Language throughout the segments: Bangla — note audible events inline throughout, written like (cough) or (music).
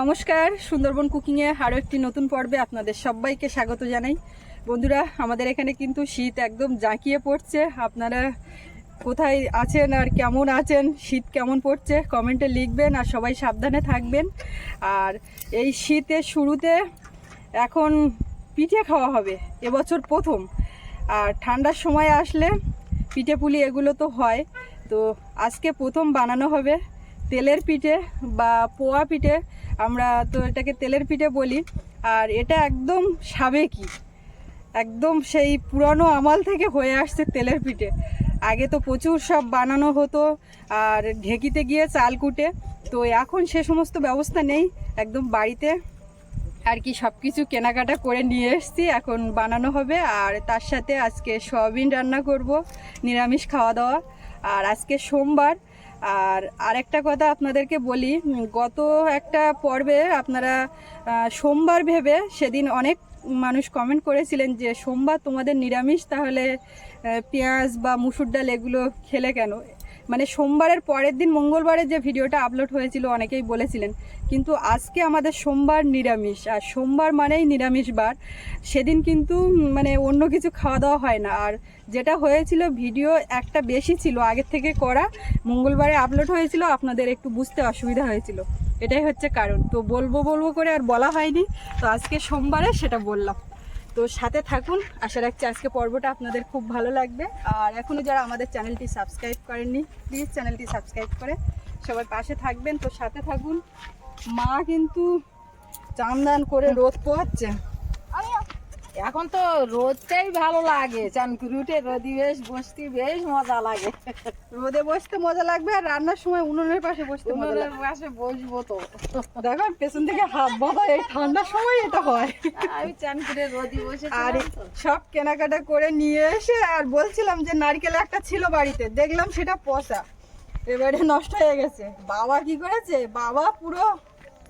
নমস্কার, সুন্দরবন কুকিংয়ে আরও একটি নতুন পর্বে আপনাদের সবাইকে স্বাগত জানাই। বন্ধুরা, আমাদের এখানে কিন্তু শীত একদম জাঁকিয়ে পড়ছে। আপনারা কোথায় আছেন আর কেমন আছেন, শীত কেমন পড়ছে কমেন্টে লিখবেন আর সবাই সাবধানে থাকবেন। আর এই শীতের শুরুতে এখন পিঠে খাওয়া হবে, এবছর প্রথম। আর ঠান্ডার সময় আসলে পিঠে পুলি এগুলো তো হয়। তো আজকে প্রথম বানানো হবে তেলের পিঠে বা পোয়া পিঠে। আমরা তো এটাকে তেলের পিঠে বলি, আর এটা একদম সাবেকি। একদম সেই পুরানো আমল থেকে হয়ে আসছে তেলের পিঠে। আগে তো প্রচুর সব বানানো হতো, আর ঢেকিতে গিয়ে চাল কুটে। তো এখন সে সমস্ত ব্যবস্থা নেই, একদম বাড়িতে। আর কি সব কিছু কেনাকাটা করে নিয়ে এসেছি, এখন বানানো হবে। আর তার সাথে আজকে সয়াবিন রান্না করব, নিরামিষ খাওয়া দাওয়া। আর আজকে সোমবার আর আরেকটা কথা আপনাদেরকে বলি গত একটা পর্বে আপনারা সোমবার ভেবে সেদিন অনেক মানুষ কমেন্ট করেছিলেন যে, সোমবার তোমাদের নিরামিষ, তাহলে পেঁয়াজ বা মুসুর ডাল এগুলো খেলে কেন? মানে সোমবারের পরের দিন মঙ্গলবারে যে ভিডিওটা আপলোড হয়েছিল, অনেকেই বলেছিলেন। কিন্তু আজকে আমাদের সোমবার নিরামিষ, আর সোমবার মানেই নিরামিষ বার। সেদিন কিন্তু মানে অন্য কিছু খাওয়া দাওয়া হয় না। আর যেটা হয়েছিল, ভিডিও একটা বেশি ছিল, আগের থেকে করা। মঙ্গলবারে আপলোড হয়েছিল, আপনাদের একটু বুঝতে অসুবিধা হয়েছিল। এটাই হচ্ছে কারণ। তো বলব বলব করে আর বলা হয়নি। তো আজকে সোমবারে সেটা বললাম। তো সাথে থাকুন। আশা রাখছি আজকে পর্বটা আপনাদের খুব ভালো লাগবে। আর এখনও যারা আমাদের চ্যানেলটি সাবস্ক্রাইব করেননি, প্লিজ চ্যানেলটি সাবস্ক্রাইব করে সবার পাশে থাকবেন। তো সাথে থাকুন। মা কিন্তু চান করে রোদ পোহাচ্ছে। এখন তো রোদটাই ভালো লাগে। চানকুরি উঠে রোদি বেশ বসতে বেশ মজা লাগে। রোদে বসতে মজা লাগবে আর রান্নার সময় উনুনের পাশে বসতে মজা উনুনের পাশে বসবো তো। দেখো পেছন থেকে হাত বাঁধা এই ঠান্ডার সময় এটা হয়। আমি চানকুরে রোদি বসে আর সব কেনাকাটা করে নিয়ে এসে আর বলছিলাম যে নারকেল একটা ছিল বাড়িতে দেখলাম সেটা পচা। এবারে নষ্ট হয়ে গেছে। বাবা কি করেছে? বাবা পুরো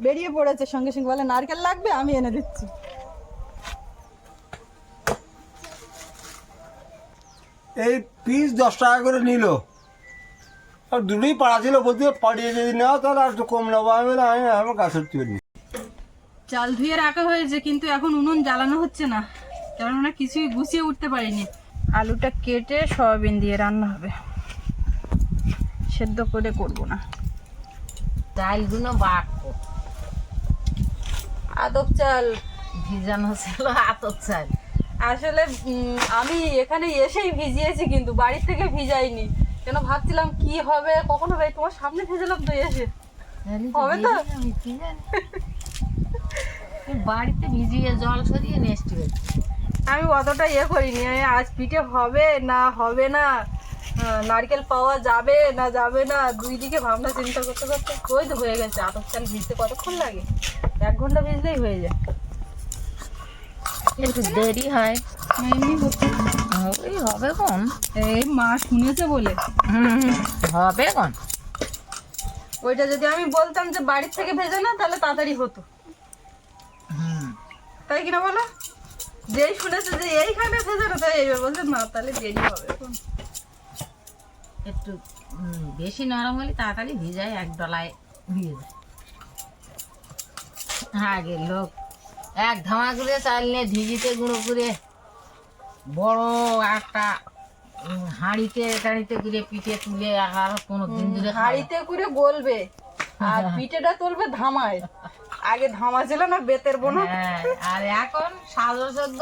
বেরিয়ে পড়েছে। সঙ্গে সঙ্গে বলে নারকেল লাগবে? আমি এনে দিচ্ছি। এই পিস দশ টাকা করে নিল। আর দুটোই পাড়া ছিল বলতে পাড়িয়ে যদি নেওয়া তাহলে আর একটু কম নেব। আমি বললাম, আমি আমার গাছের তৈরি চাল ধুয়ে রাখা হয়েছে কিন্তু এখন উনুন জ্বালানো হচ্ছে না। কারণ আমরা কিছুই গুছিয়ে উঠতে পারিনি। আলুটা কেটে সয়াবিন দিয়ে রান্না হবে। সেদ্ধ করে করব না। চালগুলো বাটবো আদব চাল ভিজানো ছিল আতর চাল। আসলে আমি এখানে এসেই ভিজিয়েছি কিন্তু বাড়ির থেকে ভিজাইনি। কেন ভাবছিলাম কি হবে কখন এই তোমার সামনে ভেজালাম তো এসে। হবে তো? আমি বাড়িতে ভিজিয়ে জল সরিয়ে নেস্ট আমি অতটা ইয়ে করিনি আজ পিঠে হবে না হবে না নারকেল পাওয়া যাবে না যাবে না দুই দিকে ভাবনা চিন্তা করতে করতে তো হয়ে গেছে আতপ চাল ভিজতে কতক্ষণ লাগে? এক ঘণ্টা ভিজলেই হয়ে যায়। একটু দেরি হয় ওই হবে কোন? এই মা শুনেছে বলে। হবে কোন? ওইটা যদি আমি বলতাম যে বাড়ির থেকে ভেজে না তাহলে তাড়াতাড়ি হতো। হুম। তাই কিনা বলো? যেই শুনেছে যে এইখানে ভেজে না তাই এইবার বলছে না তাহলে দেরি হবে এখন একটু বেশি নরম হলে তাড়াতাড়ি ভিজায় এক ডলায় ভিজে যায়। আগে লোক এক ধামা করে চাল নিয়ে ঢিকিতে গুঁড়ো করে বড় একটা হাঁড়িতে টাড়িতে করে পিঠে তুলে আর কোনো দিন ধরে। হাড়িতে করে গলবে। আর (laughs) পিঠেটা তুলবে ধামায়। আগে ধামা ছিল না বেতের বোনা। হ্যাঁ, আর এখন সাজো সদ্য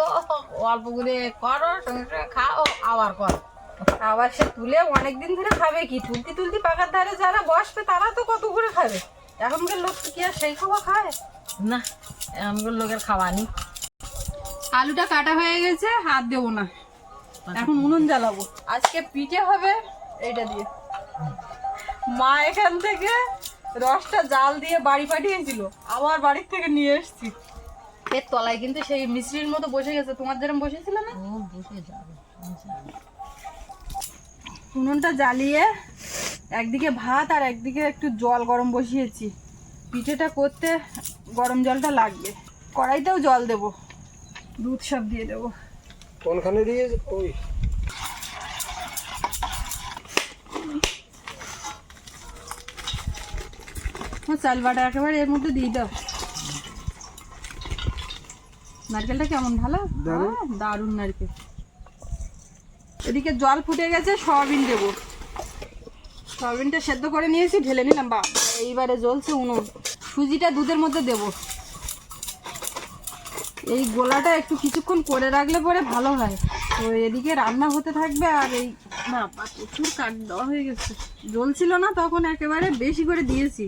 অল্প করে করো সঙ্গে খাও আবার করো। আবার সে তুলে অনেকদিন ধরে খাবে কি? তুলতি তুলতি পাকার ধারে যারা বসবে তারা তো কত করে খাবে? এখনকার লোক কি আর সেই খাবার খায়? না এমন লোকের খাওয়া নি। আলুটা কাটা হয়ে গেছে হাত দেবো না। এখন উনুন জ্বালাবো। আজকে পিঠে হবে এইটা দিয়ে। মা এখান থেকে রসটা জাল দিয়ে বাড়ি পাঠিয়েছিল। আবার বাড়ির থেকে নিয়ে এসেছি। এর তলায় কিন্তু সেই মিশ্রির মতো বসে গেছে। তোমার যেরকম বসেছিল না? বসে যাবে। উনুনটা জ্বালিয়ে একদিকে ভাত আর একদিকে একটু জল গরম বসিয়েছি। পিঠেটা করতে গরম জলটা লাগবে। কড়াইতেও জল দেবো। দুধ সব দিয়ে দেবো। কোনখানে দিয়ে ওই। চাল বাটা একেবারে এর মধ্যে দিয়ে দাও। নারকেলটা কেমন ভালো? দারুণ। হ্যাঁ, দারুণ নারকেল। এদিকে জল ফুটে গেছে সয়াবিন দেবো। সয়াবিনটা সেদ্ধ করে নিয়েছি ঢেলে নিলাম বা এইবারে জ্বলছে উনুন। সুজিটা দুধের মধ্যে দেবো। এই গোলাটা একটু কিছুক্ষণ করে রাখলে পরে ভালো হয়। তো এদিকে রান্না হতে থাকবে আর এই না প্রচুর কাঠ দেওয়া হয়ে গেছে। জ্বলছিল না, তখন একেবারে বেশি করে দিয়েছি।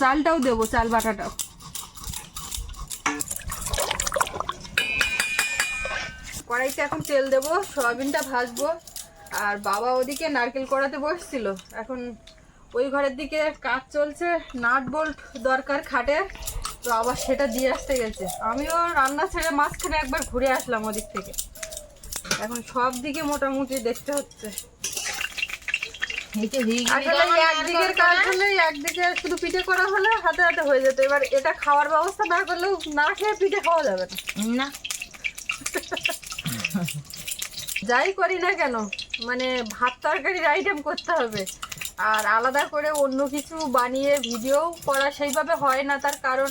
চালটাও দেবো, চাল বাটাটাও। কড়াইতে এখন তেল দেবো, সয়াবিনটা ভাজবো। আর বাবা ওদিকে নারকেল কড়াতে বসছিল। এখন ওই ঘরের দিকে কাজ চলছে নাট বোল্ট দরকার খাটে তো আবার সেটা দিয়ে আসতে গেছে। আমিও রান্না ছেড়ে মাঝখানে একবার ঘুরে আসলাম ওদিক থেকে। এখন সব দিকে মোটামুটি দেখতে হচ্ছে। একদিকের কাজ হলে একদিকে শুধু পিঠে করা হলে হাতে হাতে হয়ে যেত। এবার এটা খাওয়ার ব্যবস্থা না করলেও না খেয়ে পিঠে খাওয়া যাবে না। না। (laughs) যাই করি না কেন মানে ভাত তরকারির আইটেম করতে হবে। আর আলাদা করে অন্য কিছু বানিয়ে ভিডিও করা সেইভাবে হয় না, তার কারণ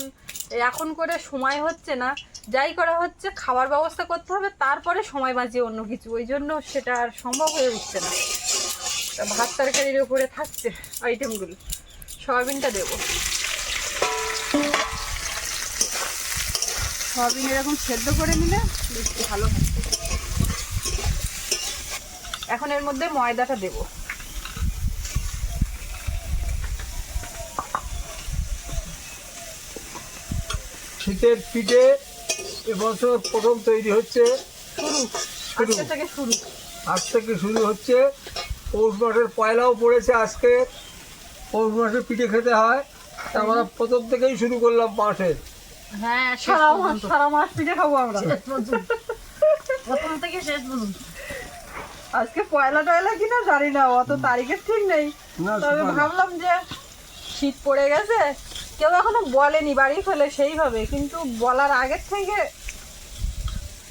এখন করে সময় হচ্ছে না। যাই করা হচ্ছে, খাওয়ার ব্যবস্থা করতে হবে, তারপরে সময় বাঁচিয়ে অন্য কিছু। ওই জন্য সেটা আর সম্ভব হয়ে উঠছে না। ভাত তরকারির উপরে থাকছে আইটেমগুলো সয়াবিনটা দেবো। সয়াবিন এরকম সেদ্ধ করে নিলে বেশ ভালো হয়। এখন এর মধ্যে ময়দাটা দেব। শীতের পিঠে এবছর প্রথম তৈরি হচ্ছে শুরু শুরু। থেকে শুরু। আজ থেকে শুরু হচ্ছে। পৌষ মাসের পয়লাও পড়েছে আজকে। পৌষ মাসে পিঠে খেতে হয়। আমরা প্রথম থেকেই শুরু করলাম মাসের হ্যাঁ সারা মাস সারা মাস পিঠে খাব আমরা। (laughs) প্রথম থেকে শেষ পর্যন্ত। আজকে পয়লা টয়লা কিনা জানি না অত তারিখের ঠিক নেই। তবে ভাবলাম যে শীত পড়ে গেছে কেউ এখনও বলেনি বাড়ি ফেলে সেইভাবে কিন্তু বলার আগের থেকে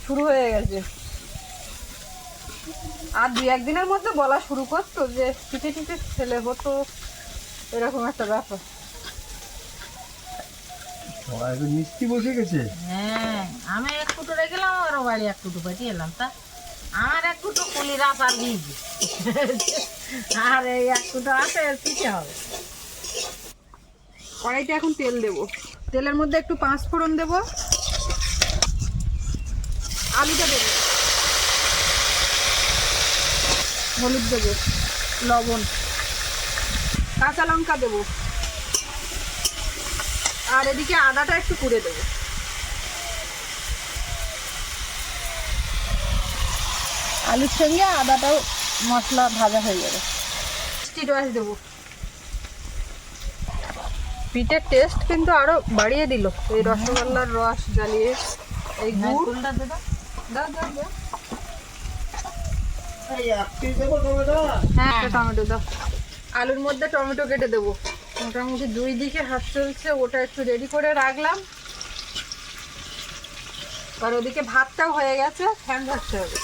শুরু হয়ে গেছে। আর দুই একদিনের মধ্যে বলা শুরু করতো যে পিঠে টিঠে ছেলে হতো এরকম একটা ব্যাপার। মিষ্টি বসে গেছে। হ্যাঁ আমি এক কুটো রেখে গেলাম ওর বাড়ি এক কুটো পাঠিয়ে এলাম তা আমার এক কুটো কুলি রাস আর দিয়েছি আর এই এক কুটো আছে পিঠে হবে। কড়াইতে এখন তেল দেব। তেলের মধ্যে একটু পাঁচ ফোড়ন দেব। আলুটা দেব। হলুদ দেব। লবণ। কাঁচা লঙ্কা দেব। আর এদিকে আদাটা একটু কুড়ে দেব। আলুর সঙ্গে আদাটাও মশলা ভাজা হয়ে যাবে। রস দেবো। পিঠের টেস্ট কিন্তু আরও বাড়িয়ে দিল। এই রসগোল্লার রস জ্বালিয়ে এই গুড়। ফুলটা দে দাও। দাও দাও দাও। হ্যাঁ হ্যাঁ টমেটো দাও। আলুর মধ্যে টমেটো কেটে দেবো। মোটামুটি দুই দিকে হাত চলছে ওটা একটু রেডি করে রাখলাম। আর ওদিকে ভাতটাও হয়ে গেছে ফ্যান ধরতে হবে।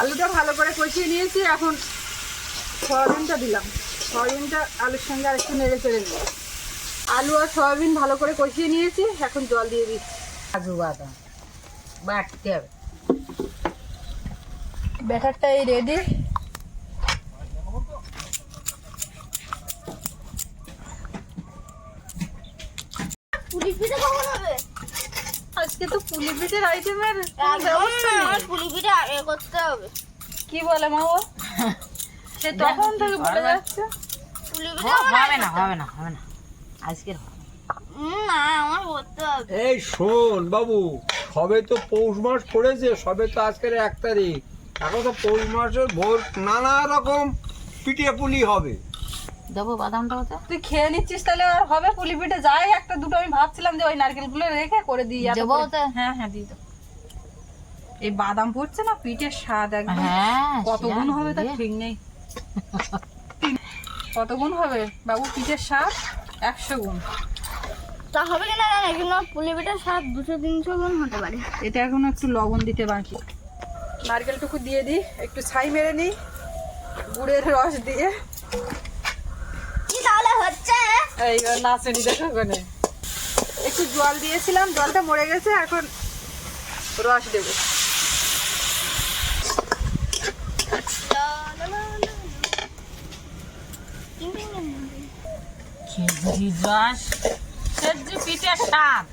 আলুটা ভালো করে কষিয়ে নিয়েছি এখন সয়াবিনটা দিলাম। সয়াবিনটা আলুর সঙ্গে আর একটু নেড়ে চেড়ে নেব আলু আর সয়াবিন ভালো করে কষিয়ে নিয়েছি এখন জল দিয়ে দিচ্ছি। কাজু বাদাম বাটতে হবে ব্যাটারটা এই রেডি। পুলি পিঠে কখন হবে? আজকে তো পুলি পিঠের আইটেমের আমার পুলি পিঠে আগে করতে হবে। কি বলে মা ও? সে তখন থেকে বলে যাচ্ছে। পুলি পিঠে হবে না হবে না হবে না। আজকের হবে। না। উম, না আমার করতে হবে। এই শোন বাবু সবে তো পৌষ মাস পড়েছে সবে তো আজকের এক তারিখ। এখন তো পৌষ মাসের ভোর নানা রকম পিঠে পুলি হবে। দেবো বাদামটা ওতে তুই খেয়ে নিচ্ছিস তাহলে আর হবে? পুলি পিঠে যাই একটা দুটো আমি ভাবছিলাম যে ওই নারকেলগুলো রেখে করে দিই দেবো। হ্যাঁ হ্যাঁ দিই তো। এই বাদাম পড়ছে না পিঠের স্বাদ একদম। হ্যাঁ কত গুণ হবে তার ঠিক নেই। কত গুণ হবে? বাবু পিঠের স্বাদ একশো গুণ। তা হবে কিনা জানি না, কিন্তু পুলি পিঠে স্বাদ দুশো তিনশো গুণ হতে পারে। এটা এখন একটু লবণ দিতে বাকি। নারকেলটুকু দিয়ে দিই একটু ছাই মেরে নিই গুড়ের রস দিয়ে। তাহলে হচ্ছে? এইবার নাচনি দেখো ওখানে। একটু জল দিয়েছিলাম জলটা মরে গেছে এখন রস দেবো। খেজুরি রস খেজুরি পিঠে স্বাদ।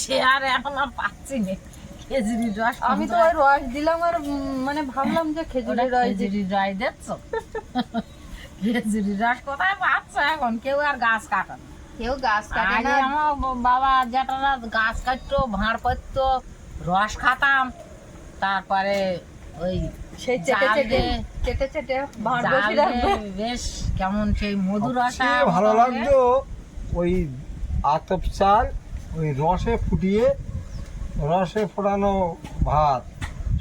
সে আর এখন আর পাচ্ছি না। খেজুরি রস আমি তো ওই রস দিলাম আর মানে ভাবলাম যে ওটা খেজুরের রস। খেজুরি রস দিচ্ছ খেজুরি রস কোথায় পাচ্ছ এখন? কেউ আর গাছ কাটে না। কেউ গাছ কাটে না। আমার বাবা জেঠারা গাছ কাটতো ভাঁড় করতো রস খাতাম তারপরে ওই সেই চেটে চেটে চেটে চেটে ভাঁড় বসে বেশ কেমন সেই মধুর রসা ভালো লাগতো। ওই আতপ চাল ওই রসে ফুটিয়ে রসে ফোটানো ভাত।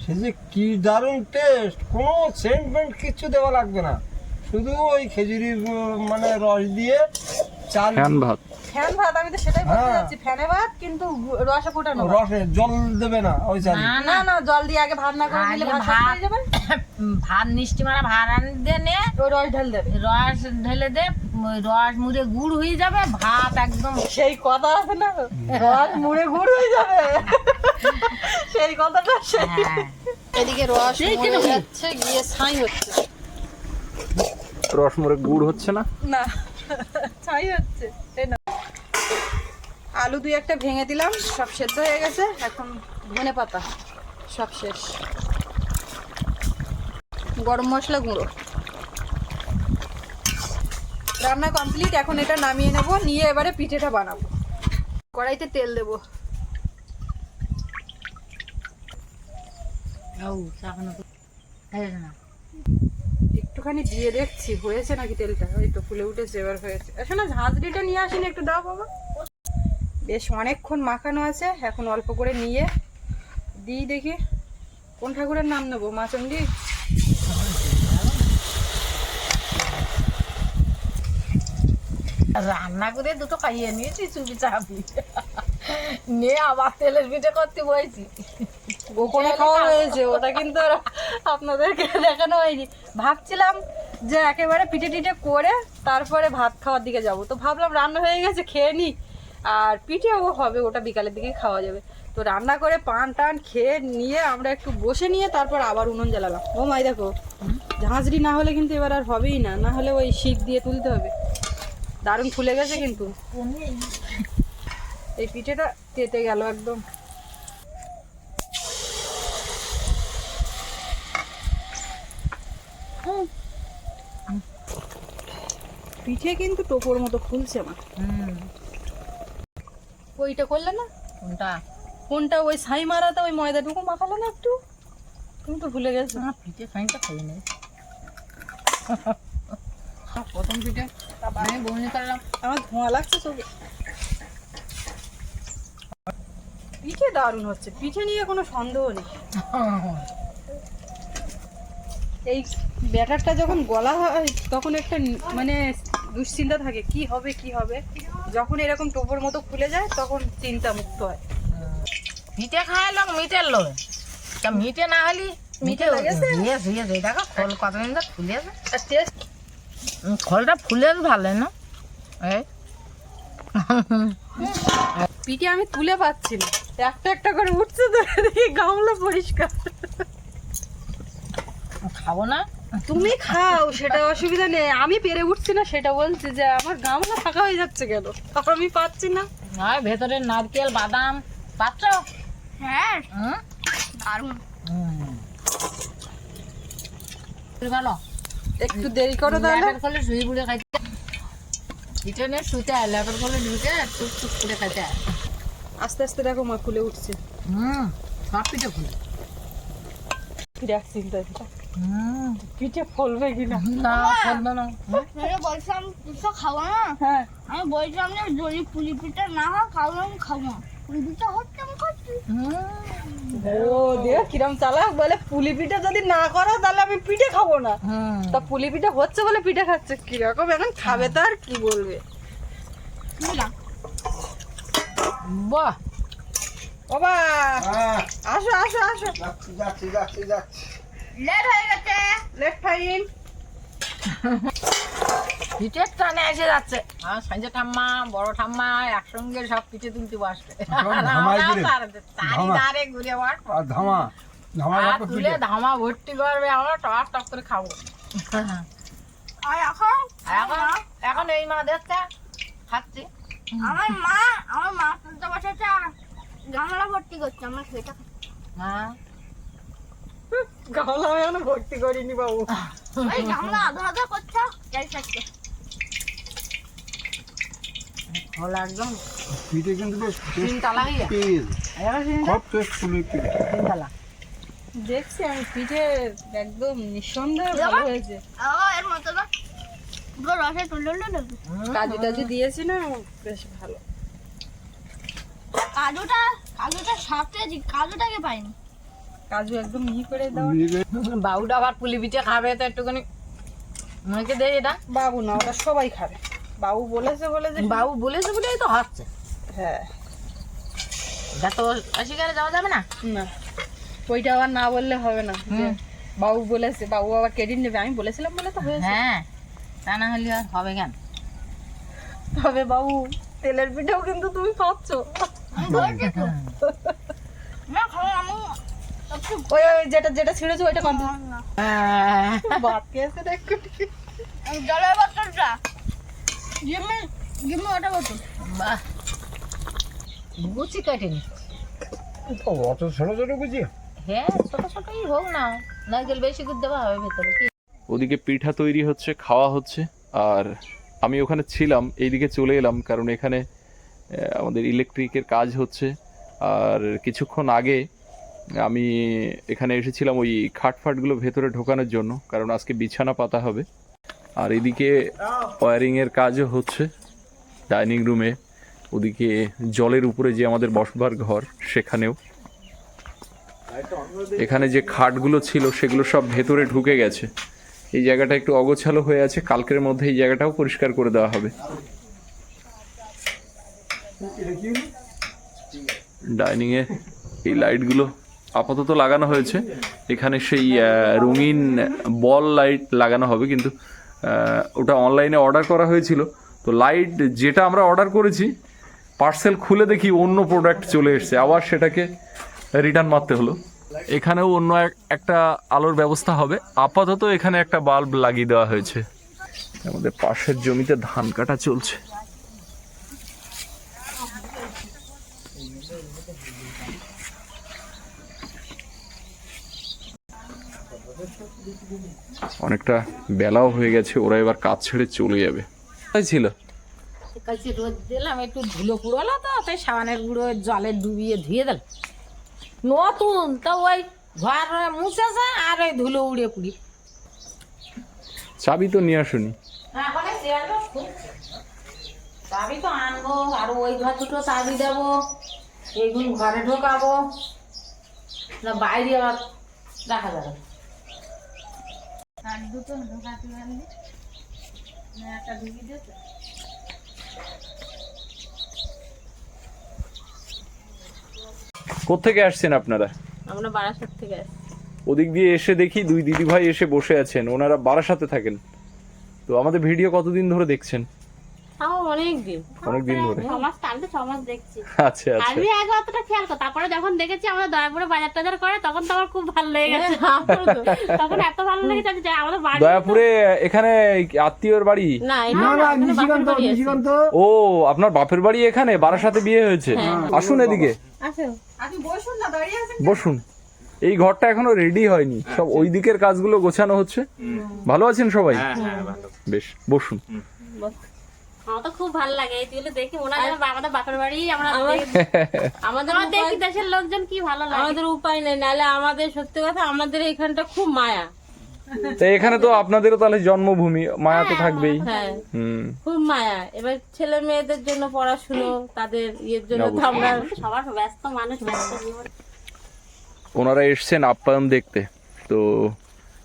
সে যে কি দারুণ টেস্ট কোনো সেন্ট কিচ্ছু দেওয়া লাগবে না। শুধু ওই খেজুরি মানে রস দিয়ে চাল ফ্যান ভাত। ফ্যান ভাত আমি তো সেটাই বলতে হ্যাঁ। যাচ্ছি ফ্যানে ভাত কিন্তু রসে ফোটানো রসে জল দেবে না ওই চাল। না না না জল দিয়ে আগে ভাত না করে দিলে ভাত ভাত- হয়ে যাবে। ভাত মিষ্টি মারা ভাত আনি দিয়ে নে। ওই রস ঢাল দেবে। রস ঢেলে দে রস মুড়ে গুড় হয়ে যাবে ভাত একদম। সেই কথা আছে না? রস মুড়ে গুড় হয়ে যাবে। সেই কথাটা সেই হ্যাঁ। এদিকে রস কীরকম? যাচ্ছে গিয়ে ছাই হচ্ছে। রসমরে গুড় হচ্ছে না? না ছাই হচ্ছে আলু দুই একটা ভেঙে দিলাম সব সেদ্ধ হয়ে গেছে এখন ধনে পাতা সব শেষ। গরম মশলা গুঁড়ো। রান্না কমপ্লিট এখন এটা নামিয়ে নেব নিয়ে এবারে পিঠেটা বানাবো। কড়াইতে তেল দেবো। এই না। একটুখানি দিয়ে দেখছি, হয়েছে নাকি তেলটা? ওই তো ফুলে উঠেছে, এবার হয়েছে। আসো না ঝাঁঝরিটা নিয়ে আসিনি, একটু দাও বাবা। বেশ অনেকক্ষণ মাখানো আছে, এখন অল্প করে নিয়ে দিই দেখি। কোন ঠাকুরের নাম নেব? মাচন্ডি রান্না করে দুটো খাইয়ে নিয়েছি, চুপি চাপি। নিয়ে আবার তেলের পিঠে করতে বইছি। গোপনে খাওয়া হয়েছে ওটা কিন্তু আপনাদেরকে দেখানো হয়নি। ভাবছিলাম যে একেবারে পিঠে টিঠে করে তারপরে ভাত খাওয়ার দিকে যাব। তো ভাবলাম রান্না হয়ে গেছে খেয়ে নি। আর পিঠেও হবে ওটা বিকালের দিকে খাওয়া যাবে। তো রান্না করে পান টান খেয়ে নিয়ে আমরা একটু বসে নিয়ে তারপর আবার উনুন জ্বালালাম। ও মাই দেখো ঝাঁঝরি না হলে কিন্তু এবার আর হবেই না না হলে ওই শিক দিয়ে তুলতে হবে। দারুণ ফুলে গেছে কিন্তু। এই পিঠেটা কেটে গেল একদম। পিঠে কিন্তু টোপর মতো ফুলছে আমার ওইটা করলে না? কোনটা? কোনটা? ওই ছাই মারাতে ওই ময়দাটুকু মাখালে না একটু? তুমি তো ভুলে গেছো। আমার পিঠে খানিকটা খেয়ে নেই। প্রথম পিঠে। আমি বমি করলাম আমার ধোঁয়া লাগছে চোখে। পিঠে দারুণ হচ্ছে। পিঠে নিয়ে কোনো সন্দেহ নেই। (laughs) এই ব্যাটারটা যখন গলা হয় তখন একটা মানে দুশ্চিন্তা থাকে কি হবে কি হবে? যখন এরকম টোপর মতো খুলে যায় তখন চিন্তা মুক্ত হয়। পিঠে খাইলাম মিটের লোক। তা মিটে না হলি মিটে লেগেছে? ইয়েস ইয়েস এই দেখো খোল কতদিন ধরে আর টেস্ট? খোলটা ফুলে ভালো না? এই। পিঠে আমি তুলে পাচ্ছি না। একটা একটা করে উঠছে তো দেখি গামলা পরিষ্কার। খাব না? তুমি খাও সেটা অসুবিধা নেই। আমি পেরে উঠছি না সেটা বলছি যে আমার গামলা ফাঁকা হয়ে যাচ্ছে কেন? আর আমি পাচ্ছি না। আর ভেতরে নারকেল বাদাম পাচ্ছ হ্যাঁ। দারুণ। ভালো? একটু দেরি করো তাহলে। শুয়ে বুড়ে খাইতে। নিয়ে শুতে ল্যাপের খোলে ঢুকে টুক টুক করে খাইতে। আস্তে আস্তে দেখো মা খুলে উঠছে। হুম সব পিঠে দেখ চিন্তা হুম পিঠে ফলবে কিনা? না ফলবে না। আমি বলছিলাম খাব না? হ্যাঁ। আমি বলছিলাম যে যদি পুলি পিঠা না হয় খাব আমি খাব। না পুলি পিঠা হচ্ছে আমি খাচ্ছি ও দেখ কিরম চালাক বলে পুলি পিঠে যদি না করো তাহলে আমি পিঠে খাব না। তা পুলি পিঠে হচ্ছে বলে পিঠে খাচ্ছে কীরকম এখন খাবে তো আর কি বলবে? বাহ! বাবা! হ্যাঁ আসো আসো আসো। যাচ্ছি যাচ্ছি যাচ্ছি যাচ্ছি। লেট হয়ে গেছে। লেট ফাইন পিঠের টানে এসে যাচ্ছে। আমার সাইজে ঠাম্মা বড় ঠাম্মা একসঙ্গে সব পিঠে তুলতে বসবে আর। ধারে ঘুরে বসবো ধামা ধামা আর তুলে ধামা ভর্তি করবে আমরা টপ টপ করে খাব। আর এখন? এখন এখন এই মা দেখতে খাচ্ছি। আমার মা আমার মা তুলতে বসেছে আর গামলা ভর্তি করছে আমার সেটা হ্যাঁ। গামলা আমি এখনও ভর্তি করিনি বাবু। ওই গামলা আধা আধা করছে? এই সাইডে হলো একদম পিঠে কিন্তু বেশ তিনতলা হয়ে খুব টেস্টফুল তিনতলা দেখছি আমি পিঠে একদম নিঃসন্দেহে? ভালো হয়েছে। ও এর মতো না। পুরো রসে তুলে তুলে কাজু টাজু দিয়েছি না বেশ ভালো। কাজুটা কাজুটা সাথে কাজুটাকে পাইনি। কাজু একদম মিহি করে দাও। বাবুটা আবার পুলি পিঠে খাবে তো একটুখানি আমাকে দে এটা। বাবু না ওটা সবাই খাবে। বাবু বলেছে বলে যে বাবু বলেছে বলেই তো হচ্ছে। হ্যাঁ। এটা তো অস্বীকারে যাওয়া যাবে না? না। ওইটা আবার না বললে হবে না। বাবু বলেছে বাবু আবার ক্রেডিট নেবে আমি বলেছিলাম বলে তো হয়েছে। হ্যাঁ তা না হলে আর হবে কেন? তবে বাবু তেলের পিঠাও কিন্তু তুমি খাচ্ছ আমি ধরেছি তো না খাব আমি একটু ওই ওই যেটা যেটা ছিঁড়েছো ওইটা কম। না হ্যাঁ। ভাত খেয়েছে না একটু জলের বোতলটা। গিমে গিমে ওটা বোতল। বাহ। গুচি কাটে নি তো অত ছোট ছোট বুঝি হ্যাঁ ছোট ছোটই হোক না। নারকেল বেশি করে দেওয়া হবে ভেতরে ওদিকে পিঠা তৈরি হচ্ছে খাওয়া হচ্ছে আর আমি ওখানে ছিলাম এইদিকে চলে এলাম কারণ এখানে আমাদের ইলেকট্রিকের কাজ হচ্ছে আর কিছুক্ষণ আগে আমি এখানে এসেছিলাম ওই খাটফাটগুলো ভেতরে ঢোকানোর জন্য, কারণ আজকে বিছানা পাতা হবে। আর এদিকে ওয়ারিংয়ের কাজও হচ্ছে, ডাইনিং রুমে, ওদিকে জলের উপরে যে আমাদের বসবার ঘর, সেখানেও। এখানে যে খাটগুলো ছিল, সেগুলো সব ভেতরে ঢুকে গেছে। এই জায়গাটা একটু অগোছালো হয়ে আছে, কালকের মধ্যে এই জায়গাটাও পরিষ্কার করে দেওয়া হবে। ডাইনিং এ এই লাইটগুলো আপাতত লাগানো হয়েছে। এখানে সেই রঙিন বল লাইট লাগানো হবে, কিন্তু ওটা অনলাইনে অর্ডার করা হয়েছিল। তো লাইট যেটা আমরা অর্ডার করেছি, পার্সেল খুলে দেখি অন্য প্রোডাক্ট চলে এসেছে, আবার সেটাকে রিটার্ন মারতে হলো। এখানেও অন্য এক- একটা আলোর ব্যবস্থা হবে। আপাতত এখানে একটা বাল্ব লাগিয়ে দেওয়া হয়েছে। আমাদের পাশের জমিতে ধান কাটা চলছে। অনেকটা বেলাও হয়ে গেছে ওরা এবার কাজ ছেড়ে চলে যাবে। তাই ছিল? কাছে রোদ দিলাম একটু ধুলো পুরোলো তো তাই সাবানের গুঁড়ো জলে ডুবিয়ে ধুয়ে দিল নতুন তো ওই ঘর মুছেছে আর ওই ধুলো উড়ে পুড়ি। চাবি তো নিয়ে আসুনি। এখন চাবি তো আনব আর ওই ঘর দুটো চাবি দেবো এইগুলো ঘরে ঢোকাবো। না বাইরে আবার দেখা যাবে। আর দুটো ঢোকাতে পারলে একটা ঢুকিয়ে দিতে কোত্থেকে আসছেন আপনারা? আমরা বারাসাত থেকে ওদিক দিয়ে এসে দেখি দুই দিদি ভাই এসে বসে আছেন ওনারা বারাসাতে থাকেন। তো আমাদের ভিডিও কতদিন ধরে দেখছেন? তাও অনেক দিন অনেক দিন ধরে ছমাস টানতে ছমাস দেখছি। আচ্ছা আচ্ছা। আমি আগে অতটা খেয়াল তারপরে যখন দেখেছি আমরা দয়াপুরে বাজার টাজার করে তখন তো আমার খুব ভালো লেগে গেছে। তখন এত ভালো লেগেছে যে আমাদের বাড়ি দয়াপুরে এখানে আত্মীয়র বাড়ি? না না না নিশিকান্ত নিশিকান্ত। ও আপনার বাপের বাড়ি এখানে? বারাসাতে বিয়ে হয়েছে? আসুন এদিকে। আপনি বসুন না দাঁড়িয়ে আছেন বসুন। এই ঘরটা এখনও রেডি হয়নি। সব ওই দিকের কাজগুলো গোছানো হচ্ছে। ভালো আছেন সবাই? বেশ বসুন। আমার তো খুব ভালো লাগে এইগুলো দেখি মনে হয় আমাদের বাপের বাড়ি আমরা (laughs) আমাদের দেখি দেশের লোকজন কি ভালো লাগে। আমাদের উপায় নেই নাহলে আমাদের সত্যি কথা আমাদের এখানটা খুব মায়া। তো এখানে তো আপনাদেরও তাহলে জন্মভূমি মায়া তো থাকবেই। হ্যাঁ। খুব মায়া। এবার ছেলে মেয়েদের জন্য পড়াশুনো তাদের ইয়ের জন্য তো আমরা সবার ব্যস্ত মানুষ ব্যস্ত ওনারা এসছেন আপ্যায়ন দেখতে। তো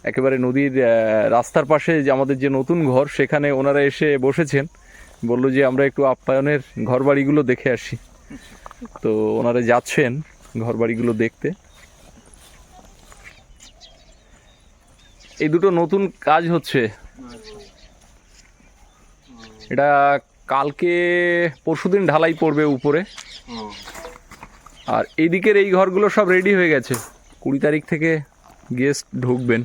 একেবারে নদীর আহ, রাস্তার পাশে যে আমাদের যে নতুন ঘর সেখানে ওনারা এসে বসেছেন। বলল যে, আমরা একটু আপ্যায়নের ঘর বাড়িগুলো দেখে আসি। তো ওনারা যাচ্ছেন ঘর বাড়িগুলো দেখতে। এই দুটো নতুন কাজ হচ্ছে। এটা কালকে পরশুদিন ঢালাই পড়বে উপরে। আর এইদিকের এই ঘরগুলো সব রেডি হয়ে গেছে। কুড়ি তারিখ থেকে গেস্ট ঢুকবেন।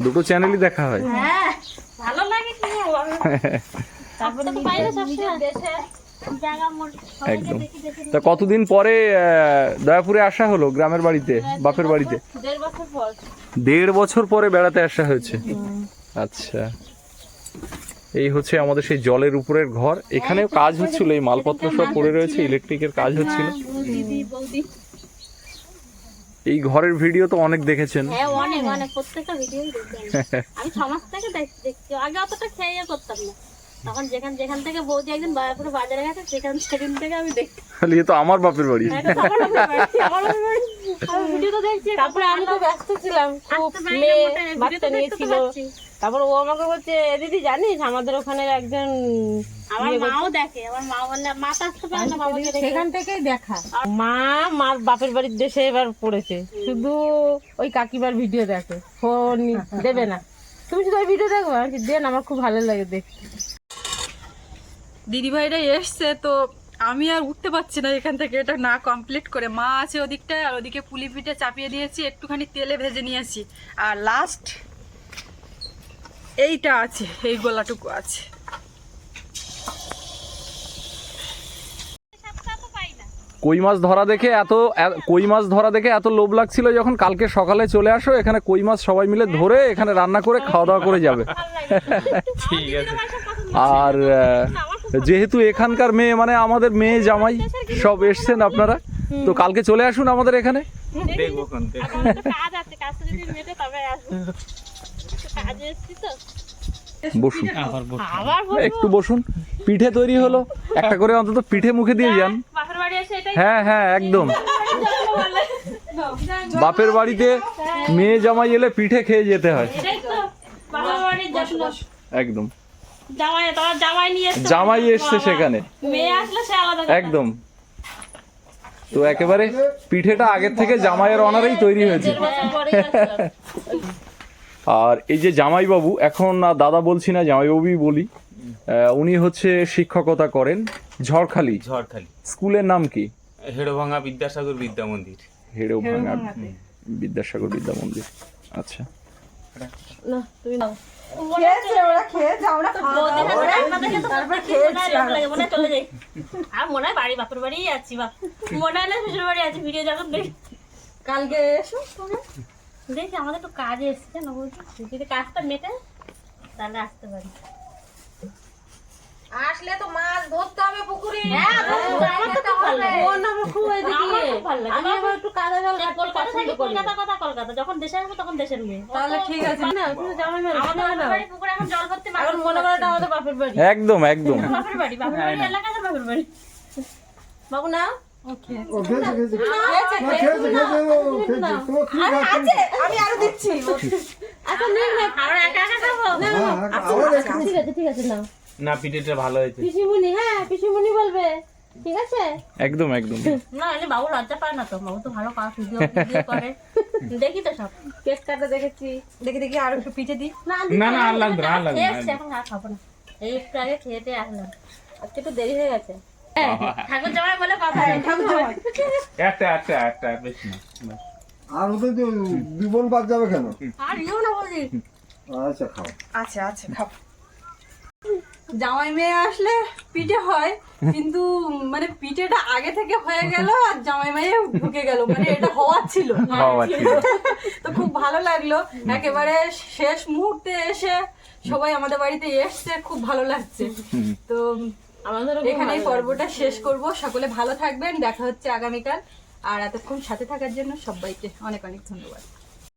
দুটো চ্যানেলই দেখা হয়। হ্যাঁ ভালো লাগে কি (laughs) একদম। তা কতদিন পরে দয়াপুরে আসা হলো গ্রামের বাড়িতে বাপের বাড়িতে? দেড় বছর পর। বেড়াতে আসা হয়েছে। আচ্ছা। এই হচ্ছে আমাদের সেই জলের উপরের ঘর। এখানেও কাজ হচ্ছিল এই মালপত্র সব পড়ে রয়েছে ইলেকট্রিকের কাজ হচ্ছিল। এই ঘরের ভিডিও তো অনেক দেখেছেন। হ্যাঁ অনেক অনেক। প্রত্যেকটা ভিডিও আমি। মাস থেকে দেখছি। আগে অতটা খেয়ে করতাম না। তখন যেখান যেখান থেকে বৌদি একদিন দয়াপুরে বাজারে গেছে সেখান সেদিন থেকে আমি খালি এ তো আমার বাপের বাড়ি। দেখছি তারপরে আমি তো ব্যস্ত ছিলাম। খুব না মেয়ে বাচ্চা নিয়েছিল। তারপর ও আমাকে বলছে "এ দিদি জানিস আমাদের ওখানে একজন আমার মাও দেখে আমার মা বললে মা আসতে পারে না সেখান থেকেই দেখা। মা মার বাপের বাড়ির দেশে এবার পড়েছে। শুধু ওই কাকিমার ভিডিও দেখে। ফোন দেবে না। তুমি শুধু ওই ভিডিও দেখো বলছি, দেন আমার খুব ভালো লাগে দেখতে। দিদিভাইরা এসছে তো আমি আর উঠতে পারছি না এখান থেকে। এটা না কমপ্লিট করে। মা আছে ওদিকটায় আর ওদিকে পুলি পিঠে চাপিয়ে দিয়েছি একটুখানি তেলে ভেজে নিয়েছি। আর লাস্ট এইটা আছে এই গোলাটুকু আছে। কই মাছ ধরা দেখে এত কই মাছ ধরা দেখে এত লোভ লাগছিল যখন কালকে সকালে চলে আসো এখানে কই মাছ সবাই মিলে ধরে এখানে রান্না করে খাওয়া দাওয়া করে যাবে। (laughs) ঠিক আছে। আর যেহেতু এখানকার মেয়ে মানে আমাদের মেয়ে জামাই সব এসছেন আপনারা। তো কালকে চলে আসুন আমাদের এখানে। এখন তো কাজ আছে কাজটা যদি মেটে তবে আসব। কাজে এসছি তো। বসুন। একটু বসুন। পিঠে তৈরি হলো। একটা করে অন্তত পিঠে মুখে দিয়ে যান। এটাই হ্যাঁ হ্যাঁ একদম। বাপের বাড়িতে মেয়ে জামাই এলে পিঠে খেয়ে যেতে হয়। একদম। জামাই নিয়ে এসছে জামাই এসছে সেখানে। মেয়ে আসলে সে আলাদা একদম। তো একেবারে পিঠেটা আগের থেকে জামাইয়ের অনারেই তৈরি হয়েছে। আর এই যে জামাইবাবু এখন আর দাদা বলছি না জামাইবাবুই বলি। উনি হচ্ছে শিক্ষকতা করেন ঝড়খালি। ঝড়খালি। স্কুলের নাম কি? হেড়োভাঙা বিদ্যাসাগর বিদ্যা মন্দির। হেড়েও ভাঙা বিদ্যাসাগর বিদ্যা মন্দির। আচ্ছা। না তুমি নাও। হয় চলে যাই। আর মনে হয় বাড়ি বাপের বাড়িই আছি বা মনে হয় না শ্বশুর বাড়ি আছি ভিডিও যখন দেখি। কালকে এসো দেখি আমাদের একটু কাজে এসছে না বলছি যদি কাজটা মেটে তাহলে আসতে পারি। আসলে তো মাছ ধরতে হবে পুকুরে। হ্যাঁ আমার তো খুব ভালো লাগে। বোন আমার খুব এদিকে ভালো লাগে। আমি আবার একটু কাদা জল ঘাটতে কলকাতা থেকে কলকাতা কথা কলকাতা যখন দেশে আসব তখন দেশের মেয়ে। তাহলে ঠিক আছে। না তুমি জামাই মেয়ে আমাদের শোনো না। বাপের বাড়ি পুকুরে এখন জল ভর্তি মাছ মনে করো আমাদের বাপের বাড়ি। একদম একদম। (laughs) বাপের বাড়ি বাপের বাড়ি এলাকা আর বাপের বাড়ি। বাবু না খেয়েছে না আমি আরও দিচ্ছি। (laughs) আচ্ছা নে নে আমরা একা একা খাব? হ্যাঁ আবার ঠিক আছে ঠিক আছে নাও। না পিঠেটা ভালো হয়েছে। পিসিমুনি হ্যাঁ পিসিমুনি বলবে ঠিক আছে? একদম একদম। না এলে বাবু লজ্জা পায় না তো বাবু তো ভালো কাজ ভিডিও ভিডিও করে। দেখি তো সব। কেক কাটা দেখেছি। দেখি দেখি আর একটু পিঠে দিই। না না না আর লাগবে আর লাগবে খেয়ে এখন আর খাব না। এই একটু আগে খেয়েতে আসলাম। আজকে একটু দেরি হয়ে গেছে। ঠাকুর জামাই বলে কথা একটা একটা একটা বেশি না আর ওদের জীবন বাদ যাবে কেন? আর ইও না বলছি আচ্ছা খাও। আচ্ছা আচ্ছা খাও। জামাই মেয়ে আসলে পিঠে হয় কিন্তু মানে পিঠেটা আগে থেকে হয়ে গেল আর জামাই মেয়ে ঢুকে গেল মানে এটা হওয়ার ছিল। তো খুব ভালো লাগল। একেবারে শেষ মুহূর্তে এসে সবাই আমাদের বাড়িতে এসছে খুব ভালো লাগছে। তো আমাদেরও এখানেই পর্বটা শেষ করব। সকলে ভালো থাকবেন দেখা হচ্ছে আগামীকাল। আর এতক্ষণ সাথে থাকার জন্য সবাইকে অনেক অনেক ধন্যবাদ।